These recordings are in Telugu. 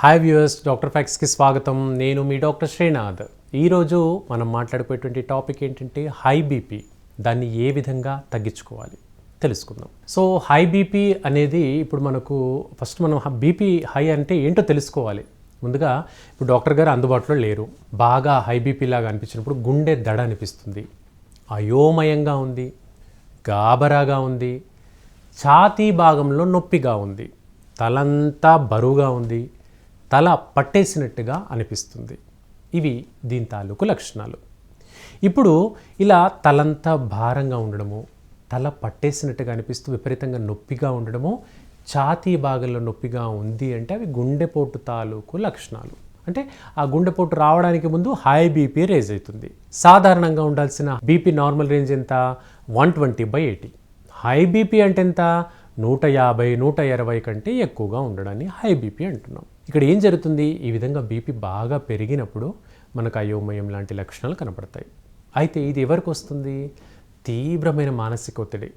హాయ్ వ్యూయర్స్ డాక్టర్ ఫ్యాక్స్కి స్వాగతం. నేను మీ డాక్టర్ శ్రీనాథ్ ఈరోజు మనం మాట్లాడుకునేటువంటి టాపిక్ ఏంటంటే హై బీపీ దాన్ని ఏ విధంగా తగ్గించుకోవాలి? తెలుసుకుందాం. సో హై బీపీ అనేది ఇప్పుడు మనకు ఫస్ట్ మనం బీపీ హై అంటే ఏంటో తెలుసుకోవాలి. ముందుగా ఇప్పుడు డాక్టర్ గారు అందుబాటులో లేరు. బాగా హై బీపీ లాగా అనిపించినప్పుడు గుండె దడ అనిపిస్తుంది. అయోమయంగా ఉంది. గాబరాగా ఉంది. ఛాతీ భాగంలో నొప్పిగా ఉంది. తలంతా బరువుగా ఉంది. తల పట్టేసినట్టుగా అనిపిస్తుంది. ఇవి దీని తాలూకు లక్షణాలు. ఇప్పుడు ఇలా తలంతా భారంగా ఉండడము తల పట్టేసినట్టుగా అనిపిస్తూ విపరీతంగా నొప్పిగా ఉండడము ఛాతీ భాగంలో నొప్పిగా ఉంది అంటే అవి గుండెపోటు తాలూకు లక్షణాలు. అంటే ఆ గుండెపోటు రావడానికి ముందు హై బీపీ రేజ్ అవుతుంది. సాధారణంగా ఉండాల్సిన బీపీ నార్మల్ రేంజ్ ఎంత? One twenty by eighty high BP అంటే ఎంత? నూట యాభై నూట ఇరవై కంటే ఎక్కువగా ఉండడాన్ని హై బీపీ అంటున్నాం. ఇక్కడ ఏం జరుగుతుంది? ఈ విధంగా బీపీ బాగా పెరిగినప్పుడు మనకు అయోమయం లాంటి లక్షణాలు కనపడతాయి. అయితే ఇది ఎవరికి వస్తుంది? తీవ్రమైన మానసిక ఒత్తిడి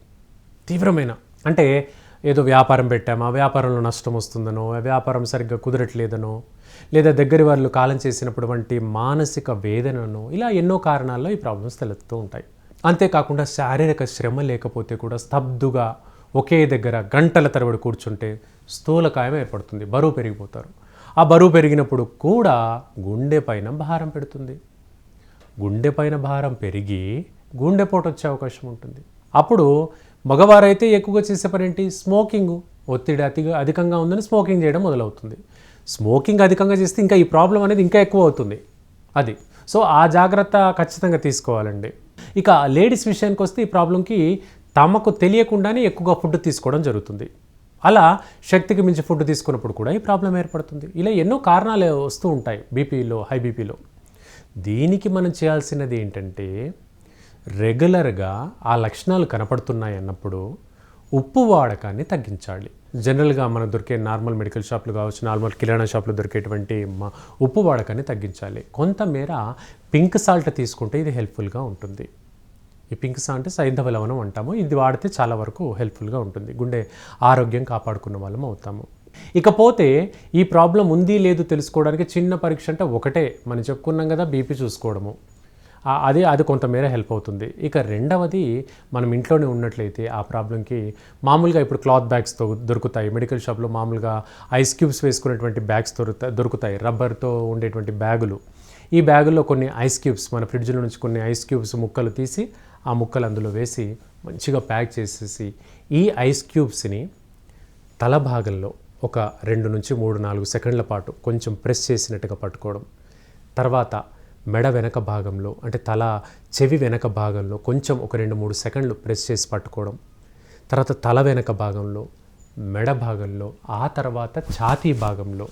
తీవ్రమైన. అంటే ఏదో వ్యాపారం పెట్టామా? వ్యాపారంలో నష్టం వస్తుందనో? ఆ వ్యాపారం సరిగ్గా కుదరట్లేదనో? లేదా దగ్గరి వాళ్ళు కాలం చేసినప్పుడు వంటి మానసిక వేదనను? ఇలా ఎన్నో కారణాల్లో ఈ ప్రాబ్లమ్స్ తలెత్తుతూ ఉంటాయి. అంతేకాకుండా శారీరక శ్రమ లేకపోతే కూడా స్తబ్దుగా ఒకే దగ్గర గంటల తరబడి కూర్చుంటే స్థూలకాయం ఏర్పడుతుంది. బరువు పెరిగిపోతారు. ఆ బరువు పెరిగినప్పుడు కూడా గుండె పైన భారం పెడుతుంది. గుండె పైన భారం పెరిగి గుండెపోటు వచ్చే అవకాశం ఉంటుంది. అప్పుడు మగవారైతే ఎక్కువగా చేసే పని ఏంటి? స్మోకింగ్. ఒత్తిడి అతిగా అధికంగా ఉందని స్మోకింగ్ చేయడం మొదలవుతుంది. స్మోకింగ్ అధికంగా చేస్తే ఇంకా ఈ ప్రాబ్లం అనేది ఇంకా ఎక్కువ అవుతుంది. అది. సో ఆ జాగ్రత్త ఖచ్చితంగా తీసుకోవాలండి. ఇక లేడీస్ విషయానికి వస్తే ఈ ప్రాబ్లంకి తమకు తెలియకుండానే ఎక్కువగా ఫుడ్ తీసుకోవడం జరుగుతుంది. అలా శక్తికి మించి ఫుడ్ తీసుకున్నప్పుడు కూడా ఈ ప్రాబ్లం ఏర్పడుతుంది. ఇలా ఎన్నో కారణాలు వస్తూ ఉంటాయి బీపీలో హై బీపీలో. దీనికి మనం చేయాల్సినది ఏంటంటే రెగ్యులర్గా ఆ లక్షణాలు కనపడుతున్నాయి అన్నప్పుడు ఉప్పు వాడకాన్ని తగ్గించాలి. జనరల్గా మనం దొరికే నార్మల్ మెడికల్ షాప్లు కావచ్చు నార్మల్ కిరాణా షాప్లో దొరికేటువంటి ఉప్పు వాడకాన్ని తగ్గించాలి. కొంతమేర పింక్ సాల్ట్ తీసుకుంటే ఇది హెల్ప్ఫుల్గా ఉంటుంది. ఈ పింక్ అంటే సైంధవ లవణం అంటాము. ఇది వాడితే చాలా వరకు హెల్ప్ఫుల్గా ఉంటుంది. గుండె ఆరోగ్యం కాపాడుకున్న వాళ్ళం అవుతాము. ఇకపోతే ఈ ప్రాబ్లం ఉంది లేదు తెలుసుకోవడానికి చిన్న పరీక్ష అంటే ఒకటే. మనం చెప్పుకున్నాం కదా బీపీ చూసుకోవడము. అది అది కొంతమేర హెల్ప్ అవుతుంది. ఇక రెండవది మనం ఇంట్లోనే ఉన్నట్లయితే ఆ ప్రాబ్లంకి మామూలుగా ఇప్పుడు క్లాత్ బ్యాగ్స్తో దొరుకుతాయి. మెడికల్ షాప్లో మామూలుగా ఐస్ క్యూబ్స్ వేసుకునేటువంటి బ్యాగ్స్ దొరుకుతాయి దొరుకుతాయి. రబ్బర్తో ఉండేటువంటి బ్యాగులు. ఈ బ్యాగుల్లో కొన్ని ఐస్ క్యూబ్స్ మన ఫ్రిడ్జ్లో నుంచి కొన్ని ఐస్ క్యూబ్స్ ముక్కలు తీసి ఆ ముక్కలు అందులో వేసి మంచిగా ప్యాక్ చేసేసి ఈ ఐస్ క్యూబ్స్ని తల భాగంలో ఒక రెండు నుంచి మూడు నాలుగు సెకండ్ల పాటు కొంచెం ప్రెస్ చేసినట్టుగా పట్టుకోవడం. తర్వాత మెడ వెనక భాగంలో అంటే తల చెవి వెనక భాగంలో కొంచెం ఒక రెండు మూడు సెకండ్లు ప్రెస్ చేసి పట్టుకోవడం. తర్వాత తల వెనక భాగంలో మెడ భాగంలో ఆ తర్వాత ఛాతీ భాగంలో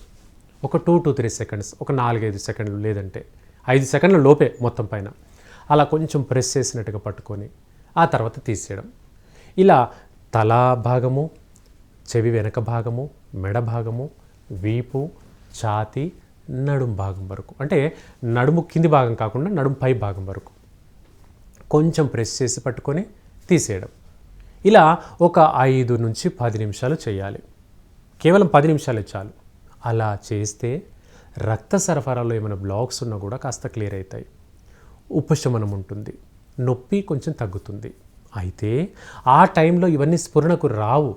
ఒక టూ టు త్రీ సెకండ్స్ ఒక నాలుగైదు సెకండ్లు లేదంటే ఐదు సెకండ్ల లోపే మొత్తం పైన. అలా కొంచెం ప్రెస్ చేసినట్టుగా పట్టుకొని ఆ తర్వాత తీసేయడం. ఇలా తల భాగము చెవి వెనక భాగము మెడ భాగము వీపు ఛాతి నడుం భాగం వరకు. అంటే నడుము కింది భాగం కాకుండా నడుము పై భాగం వరకు. కొంచెం ప్రెస్ చేసి పట్టుకొని తీసేయడం. ఇలా ఒక ఐదు నుంచి పది నిమిషాలు చేయాలి. కేవలం పది నిమిషాలే చాలు. అలా చేస్తే రక్త సరఫరాలో ఏమైనా బ్లాక్స్ ఉన్నా కూడా కాస్త క్లియర్ అవుతాయి. ఉపశమనం ఉంటుంది నొప్పి కొంచెం తగ్గుతుంది. అయితే ఆ టైంలో ఇవన్నీ స్ఫురణకు రావు.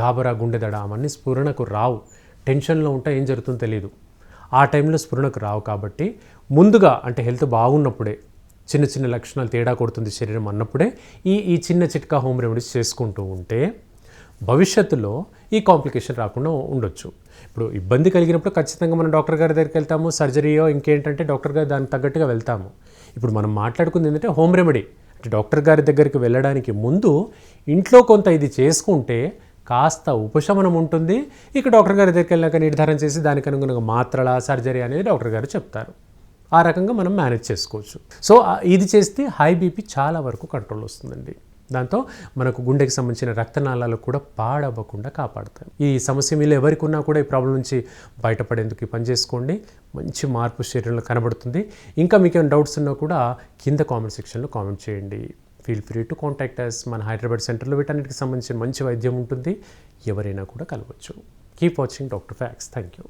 గాబరా గుండెదడ అవన్నీ స్ఫురణకు రావు. టెన్షన్లో ఉంటే ఏం జరుగుతుందో తెలియదు ఆ టైంలో స్ఫురణకు రావు కాబట్టి ముందుగా అంటే హెల్త్ బాగున్నప్పుడే చిన్న చిన్న లక్షణాలు తేడా కొడుతుంది శరీరం అన్నప్పుడే ఈ ఈ చిన్న చిట్కా హోమ్ రెమెడీస్ చేసుకుంటూ ఉంటే భవిష్యత్తులో ఈ కాంప్లికేషన్ రాకుండా ఉండొచ్చు. ఇప్పుడు ఇబ్బంది కలిగినప్పుడు ఖచ్చితంగా మనం డాక్టర్ గారి దగ్గరికి వెళ్తాము సర్జరీయో ఇంకేంటంటే డాక్టర్ గారు దానికి తగ్గట్టుగా వెళ్తాము. ఇప్పుడు మనం మాట్లాడుకుంది ఏంటంటే హోమ్ రెమెడీ. అంటే డాక్టర్ గారి దగ్గరికి వెళ్ళడానికి ముందు ఇంట్లో కొంత ఇది చేసుకుంటే కాస్త ఉపశమనం ఉంటుంది. ఇక డాక్టర్ గారి దగ్గరికి వెళ్ళాక నిర్ధారణ చేసి దానికి అనుగుణంగా మాత్రల సర్జరీ అనేది డాక్టర్ గారు చెప్తారు. ఆ రకంగా మనం మేనేజ్ చేసుకోవచ్చు. సో ఇది చేస్తే హై బీపీ చాలా వరకు కంట్రోల్ వస్తుందండి. దాంతో మనకు గుండెకి సంబంధించిన రక్తనాళాలు కూడా పాడవ్వకుండా కాపాడుతాయి. ఈ సమస్య మీలో ఎవరికి ఉన్నా కూడా ఈ ప్రాబ్లం నుంచి బయటపడేందుకు పని చేసుకోండి. మంచి మార్పు శరీరంలో కనబడుతుంది. ఇంకా మీకు ఏమైనా డౌట్స్ ఉన్నా కూడా కింద కామెంట్ సెక్షన్లో కామెంట్ చేయండి. Feel free to contact us మన హైదరాబాద్ సెంటర్లో వీటన్నిటికి సంబంధించిన మంచి వైద్యం ఉంటుంది. ఎవరైనా కూడా కలవచ్చు. Keep watching doctor facts thank you